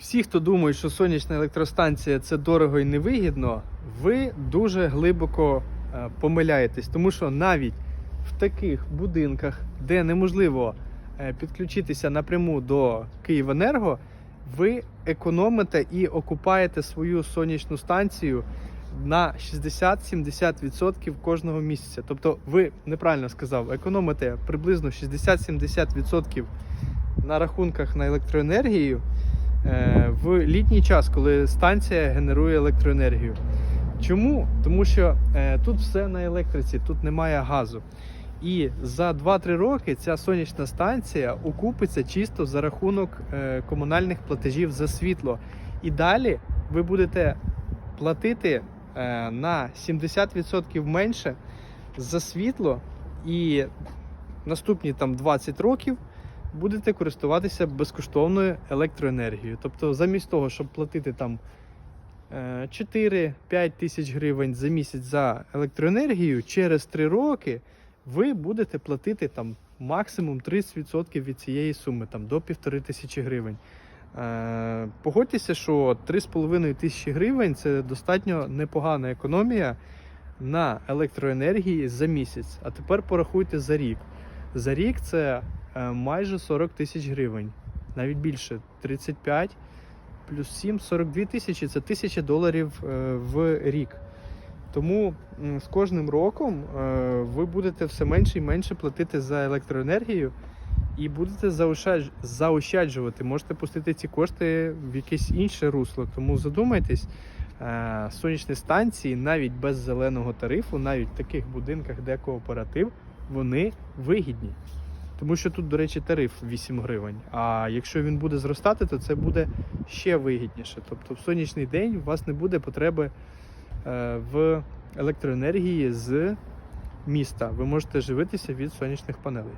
Всі, хто думають, що сонячна електростанція це дорого і невигідно, ви дуже глибоко е, помиляєтесь, тому що навіть в таких будинках, де неможливо е, підключитися напряму до Київенерго, ви економите і окупаєте свою сонячну станцію на 60-70% кожного місяця. Тобто, ви неправильно сказав, економите приблизно 60-70% на рахунках на електроенергію в літній час, коли станція генерує електроенергію. Чому? Тому що е, тут все на електриці, тут немає газу. І за 2-3 роки ця сонячна станція окупиться чисто за рахунок е, комунальних платежів за світло. І далі ви будете платити е, на 70% менше за світло, і наступні там 20 років будете користуватися безкоштовною електроенергією. Тобто, замість того, щоб платити там е, 4-5 тисяч гривень за місяць за електроенергію, через 3 роки ви будете платити там максимум 30% від цієї суми, там до 15 тисячі гривень. Е, Погодьтеся, що 3,5 тисячі гривень це достатньо непогана економія на електроенергії за місяць. А тепер порахуйте за рік. За рік це е, майже 40 тисяч гривень, навіть більше 35 плюс 7 42 тисячі це тисяча доларів е, в рік. Тому з кожним роком е, ви будете все менше і менше платити за електроенергію і будете заощаджувати. Можете пустити ці кошти в якесь інше русло. Тому задумайтесь, е, сонячні станції навіть без зеленого тарифу, навіть в таких будинках, де кооператив, вони вигідні. Тому що тут, до речі, тариф 8 гривень. А якщо він буде зростати, то це буде ще вигідніше. Тобто в сонячний день у вас не буде потреби е, в електроенергії з міста. Ви можете живитися від сонячних панелей.